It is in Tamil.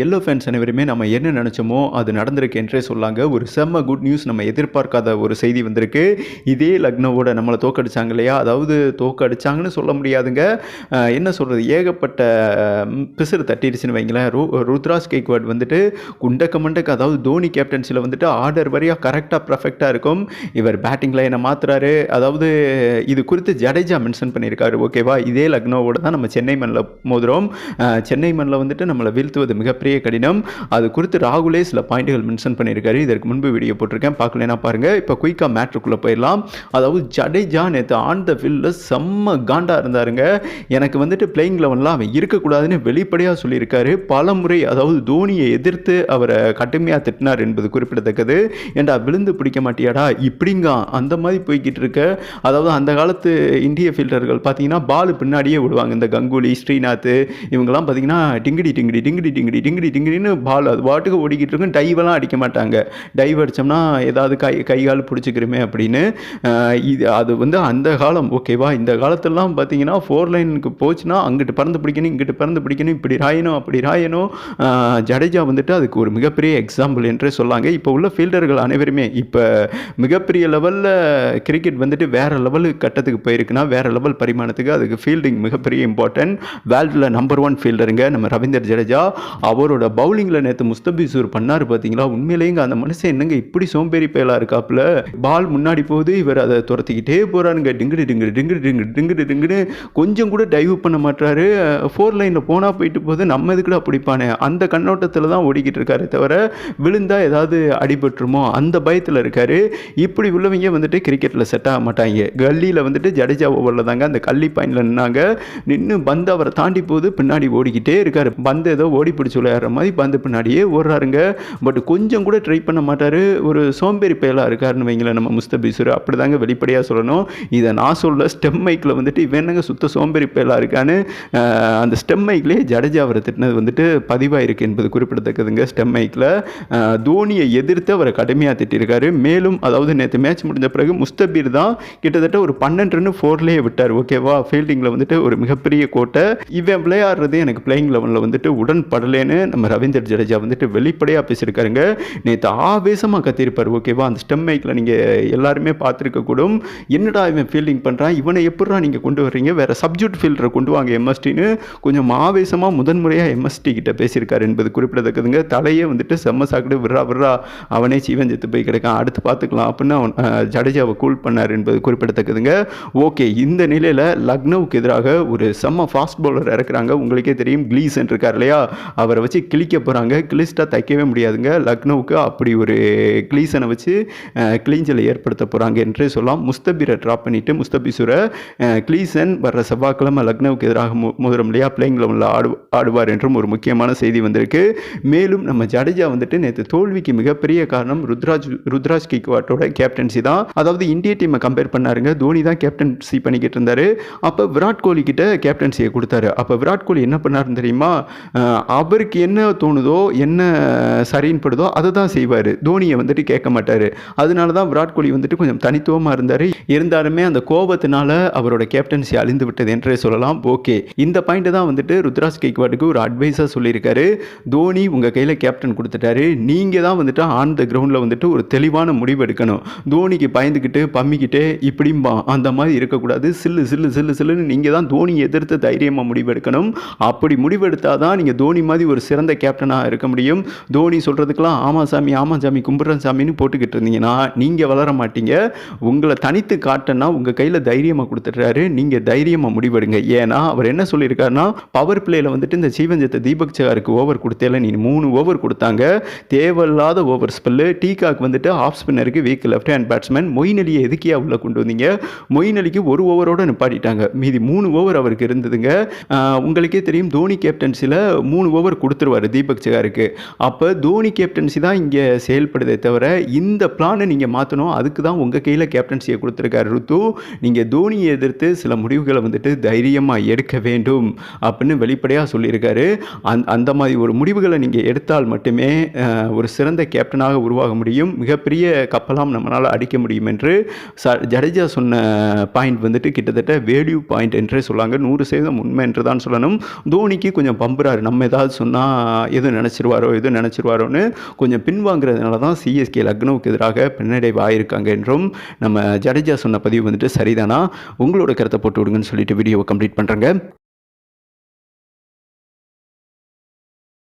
எல்லோ ஃபேன்ஸ் அனைவருமே நம்ம என்ன நினச்சோமோ அது நடந்திருக்கு என்றே சொல்லாங்க. ஒரு செம்ம குட் நியூஸ் நம்ம எதிர்பார்க்காத ஒரு செய்தி வந்திருக்கு. இதே லக்னோவோட நம்மளை தோக்கடிச்சாங்க இல்லையா? அதாவது தோக்கடிச்சாங்கன்னு சொல்ல முடியாதுங்க. என்ன சொல்கிறது ஏகப்பட்ட பிசுறு தட்டிடுச்சுன்னு வைங்களேன். ரூ ருத்ராஜ் கேக்வாட் வந்துட்டு குண்டக்க மண்டக்க அதாவது தோனி கேப்டன்சியில் வந்துட்டு ஆர்டர் வரையாக கரெக்டாக பர்ஃபெக்டாக இருக்கும். இவர் பேட்டிங் லைனை மாற்றுறாரு அதாவது இது குறித்து ஜடேஜா மென்ஷன் பண்ணியிருக்காரு. ஓகேவா இதே லக்னோவோட தான் நம்ம சென்னை மண்ணில் மோதுறோம். சென்னை மண்ணில் வந்துட்டு நம்மளை வீழ்த்துவது மிக மிகப்பெரிய கடினம். அது குறித்து ராகுலே சில பாயிண்ட்டுகள் மென்ஷன் பண்ணியிருக்காரு. இதற்கு முன்பு வீடியோ போட்டிருக்கேன். பார்க்கலனா பாருங்கள் இப்போ குயிக்காக மேட்ருக்குள்ளே போயிடலாம். அதாவது ஜடேஜா நேற்று ஆன் த ஃபீல்டில் செம்ம காண்டா இருந்தாருங்க. எனக்கு வந்துட்டு பிளேயிங் லெவனில் அவன் இருக்கக்கூடாதுன்னு வெளிப்படையாக சொல்லியிருக்காரு. பல முறை அதாவது தோனியை எதிர்த்து அவரை கடுமையாக திட்டினார் என்பது குறிப்பிடத்தக்கது. ஏண்டா விழுந்து பிடிக்க மாட்டியாடா? இப்படிங்க. அந்த மாதிரி போய்கிட்டு இருக்க. அதாவது அந்த காலத்து இந்திய ஃபீல்டர்கள் பார்த்தீங்கன்னா பால் பின்னாடியே விடுவாங்க. இந்த கங்குலி ஸ்ரீநாத் இவங்கெல்லாம் பார்த்தீங்கன்னா டிங்கிடி டிங்கிடி டிங்கிடி டிங்கிடி டிங்கிடி டிங்கிடின்னு பால் அது பாட்டுக்கு ஓடிக்கிட்டு இருக்கும். டைவெல்லாம் அடிக்க மாட்டாங்க. டைவ் அடித்தோம்னா ஏதாவது கை கை கால் பிடிச்சிக்கிறோமே அப்படின்னு. இது அது வந்து அந்த காலம். ஓகேவா இந்த காலத்துலலாம் பார்த்தீங்கன்னா ஃபோர் லைனுக்கு போச்சுன்னா அங்கிட்டு பறந்து பிடிக்கணும் இங்கிட்டு பறந்து பிடிக்கணும் இப்படி ராயணும் அப்படி ராயணும். ஜடேஜா வந்துட்டு அதுக்கு ஒரு மிகப்பெரிய எக்ஸாம்பிள் என்றே சொல்லாங்க. இப்போ உள்ள ஃபீல்டர்கள் அனைவருமே இப்போ மிகப்பெரிய லெவலில் கிரிக்கெட் வந்துட்டு வேறு லெவலு கட்டத்துக்கு போயிருக்குன்னா வேறு லெவல் பரிமாணத்துக்கு அதுக்கு ஃபீல்டிங் மிகப்பெரிய இம்பார்ட்டன்ட் வேர்ல்டில் நம்பர் ஒன் ஃபீல்டருங்க நம்ம ரவீந்தர் ஜடேஜா. அவரோட பவுலிங்கில் நேற்று முஸ்தபிசூர் பண்ணார் பார்த்தீங்களா உண்மையிலேங்க அந்த மனுஷன் என்னங்க இப்படி சோம்பேறி பயலாக இருக்காப்புல? பால் முன்னாடி போகுது இவர் அதை துரத்திக்கிட்டே போகிறாருங்க டிங்குடு டிங்குடு டிங்குடு டிங்குடு டிங்குடு டிங்குடு. கொஞ்சம் கூட டைவ் பண்ண மாட்டாரு ஃபோர் லைனில் போனால் போயிட்டு போகுது. நம்ம இதுக்குள்ள பிடிப்பானே? அந்த கண்ணோட்டத்தில் தான் ஓடிக்கிட்டு இருக்காரு தவிர விழுந்தா ஏதாவது அடிபட்டுருமோ? அந்த பயத்தில் இருக்காரு. இப்படி உள்ளவங்க வந்துட்டு கிரிக்கெட்டில் செட் ஆக மாட்டாங்க. கல்லியில் வந்துட்டு ஜடேஜா ஓவரில் தாங்க அந்த கல்லி பாயிண்டில் நின்னாங்க. நின்று பந்து அவரை தாண்டி போகுது. பின்னாடி ஓடிக்கிட்டே இருக்காரு. பந்து ஏதோ ஓடி பிடிச்சி விளையாடுற மாதிரி பந்து பின்னாடியே ஓடுறாருங்க. பட் கொஞ்சம் கூட ட்ரை பண்ண மாட்டார். ஒரு சோம்பேறி பயலாக இருக்காருன்னு வைங்களேன் நம்ம முஸ்தபிசூர் அப்படி தாங்க வெளிப்படையாக சொல்லணும். இதை நான் சொல்ல ஸ்டெம் மைக்கில் வந்துட்டு இவன் என்னங்க சுத்த சோம்பேறி பயலாக இருக்கான்னு அந்த ஸ்டெம் மைக்லேயே ஜடேஜா அவரை திட்டினது வந்துட்டு பதிவாயிருக்கு என்பது குறிப்பிடத்தக்கதுங்க ஸ்டெம் மைக்கில் தோனியை எதிர்த்து அவரை கடுமையாக திட்டிருக்காரு. மேலும் அதாவது நேற்று மேட்ச் முடிஞ்ச பிறகு முஸ்தபீர் தான் கிட்டத்தட்ட ஒரு பன்னெண்டு ரன் ஃபோர்லேயே விட்டார். ஓகேவா ஃபீல்டிங்கில் வந்துட்டு ஒரு மிகப்பெரிய கோட்டை. இவன் விளையாடுறது எனக்கு பிளேயிங் லெவனில் வந்துட்டு உடன்படலேன்னு நம்ம ரவீந்தர் ஜடேஜா வந்துட்டு வெளிப்படையாக பேசியிருக்காருங்க. நேற்று ஆவேசமாக கத்திருப்பார் ஓகேவா அந்த ஸ்டெம் மைக்கில் நீங்கள் எல்லாருமே பார்த்துருக்கக்கூடும். என்னடா இவன் ஃபீல்டிங் பண்ணுறான் இவனை எப்படா நீங்கள் கொண்டு வர்றீங்க? வேறு சப்ஜெக்ட் ஃபீல்டரை கொண்டு வாங்க எம்எஸ்டின்னு கொஞ்சம் ஆவேசமாக முதன்முறையாக எம்எஸ்டி கிட்ட பேசியிருக்காரு என்பது குறிப்பிடத்தக்கதுங்க. தலையே வந்துட்டு செம்ம சாக்கிட்டு விட்றா விட்றா அவனே சீவன் செத்து போய் கிடக்கான். அடுத்து பார்த்துக்கலாம் அப்படின்னு அவன் ஜடேஜாவை கூல் பண்ணார் என்பது குறிப்பிடத்தக்கதுங்க. ஓகே இந்த நிலையில் லக்னோவுக்கு எதிராக ஒரு செம்ம ஃபாஸ்ட் பவுலர் இறக்குறாங்க. உங்களுக்கே தெரியும் கிளீசன் இருக்கார் இல்லையா? அவர் வச்சு கிழிக்க போகிறாங்க கிளிஸ்டாக தைக்கவே முடியாதுங்க. லக்னோவுக்கு அப்படி ஒரு கிளீசனை வச்சு கிளீஞ்சலை ஏற்படுத்த போகிறாங்க என்றே சொல்லலாம். முஸ்தபீரை ட்ராப் பண்ணிவிட்டு முஸ்தபிசுரை கிளீசன் வர்ற செவ்வாய்க்கிழமை லக்னோவுக்கு எதிராக மு முதலும் இல்லையா? பிளேயிங் லெவலில் ஆடு ஆடுவார் என்றும் ஒரு முக்கியமான செய்தி வந்திருக்கு. மேலும் நம்ம ஜடேஜா வந்துட்டு நேற்று தோல்விக்கு மிகப்பெரிய காரணம் ருத்ராஜ் ருத்ராஜ் கிக்வாட்டோட கேப்டன்சி தான். அதாவது இந்திய டீமை கம்பேர் பண்ணாருங்க. தோனி தான் கேப்டன்சி பண்ணிக்கிட்டு இருந்தாரு. அப்போ விராட் கோலி கிட்ட கேப்டன்சியை கொடுத்தாரு. அப்போ விராட் கோலி என்ன பண்ணாருன்னு தெரியுமா? அஹ் அவருக்கு என்ன தோணுதோ என்ன சரின்னு படுதோ அதை தான் செய்வார். தோனியை வந்துட்டு கேட்க மாட்டார். அதனால தான் விராட் கோலி வந்துட்டு கொஞ்சம் தனித்துவமாக இருந்தார். இருந்தாலுமே அந்த கோபத்தினால அவரோட கேப்டன்சி அழிந்து விட்டது என்றே சொல்லலாம். ஓகே. இந்த பாயிண்ட் தான் வந்துட்டு ருத்ராஜ் கெய்க்வாட்டுக்கு ஒரு அட்வைஸாக சொல்லியிருக்காரு. தோனி உங்கள் கையில் கேப்டன் கொடுத்துட்டாரு. நீங்கள் தான் வந்துட்டு ஆன் த கிரவுண்டில் வந்துட்டு ஒரு தெளிவான முடிவு எடுக்கணும். தோனிக்கு பயந்துக்கிட்டு பம்மிக்கிட்டு இப்படிம்பா அந்த மாதிரி இருக்கக்கூடாது. சில்லு சில்லு சில்லு சில்லுன்னு நீங்கள் தான் தோனி எதிர்த்து தைரியமாக முடிவெடுக்கணும் அப்படி முடிவெடுத்தால் தான் நீங்கள் தோனி மாதிரி ஒரு சிறந்த கேப்டனாக இருக்க முடியும். தோனி சொல்கிறதுக்கெல்லாம் ஆமாம் சாமி ஆமாம் சாமி கும்பிட்றேன் சாமின்னு போட்டுக்கிட்டு இருந்தீங்கன்னா நீங்கள் வளர மாட்டீங்க. உங்களை தனித்து காட்டனா உங்கள் கையில் தைரியமாக கொடுத்துட்றாரு. நீங்கள் தைரியமாக முடிவெடுங்க. ஏன்னா அவர் என்ன சொல்லியிருக்காருன்னா பவர் பிளேயில் வந்துட்டு இந்த சீவஞ்சத்தை தீபக் சகாருக்கு ஓவர் கொடுத்தேல நீ மூணு ஓவர் கொடுத்தாங்க. தேவையில்லாத ஓவர் ஸ்பெல்லு டீகாக் வந்துட்டு off ஸ்பின்னருக்கு weak left hand batsman Moeen அலியை எதுக்கியா உள்ள கொண்டு வந்தீங்க? மொயின் அலிக்கு ஒரு ஓவரோட நிப்பாட்டிட்டாங்க. மீதி மூணு ஓவர் அவருக்கு இருந்ததுங்க. உங்களுக்கே தெரியும் தோனி கேப்டன்சியில் மூணு ஓவர் கொடுத்துருவாரு. தீபக் சிகாருக்கு. அப்போ தோனி கேப்டன்சி தான் இங்கே செயல்படுதே தவிர இந்த பிளானை நீங்கள் மாற்றணும் அதுக்கு தான் உங்கள் கையில் கேப்டன்சியை கொடுத்துருக்காரு ருத்து. நீங்கள் தோனியை எதிர்த்து சில முடிவுகளை வந்துட்டு தைரியமாக எடுக்க வேண்டும் அப்படின்னு வெளிப்படையாக சொல்லியிருக்காரு. அந் அந்த மாதிரி ஒரு முடிவுகளை நீங்கள் எடுத்தால் மட்டுமே ஒரு சிறந்த கேப்டனாக உருவாக முடியும். மிகப்பெரிய கப்பலாம் நம்மளால் அடிக்க முடியும் என்று ச ஜடேஜா சொன்ன பாயிண்ட் வந்துட்டு கிட்டத்தட்ட வேல்யூ பாயிண்ட் என்றே சொல்லாங்க. நூறு சதவீதம் உண்மை என்று தான் சொல்லணும். தோனிக்கு கொஞ்சம் பம்புறாரு. நம்ம ஏதாவது சொன்னால் எதுவும் நினச்சிருவாரோ எதுவும் நினச்சிருவாரோன்னு கொஞ்சம் பின்வாங்கிறதுனால தான் சிஎஸ்கே லக்னோவுக்கு எதிராக பின்னடைவு ஆயிருக்காங்க என்றும் நம்ம ஜடேஜா சொன்ன பதிவு வந்துட்டு சரிதானா? உங்களோட கருத்தை போட்டு விடுங்கன்னு சொல்லிட்டு வீடியோவை கம்ப்ளீட் பண்ணுறேங்க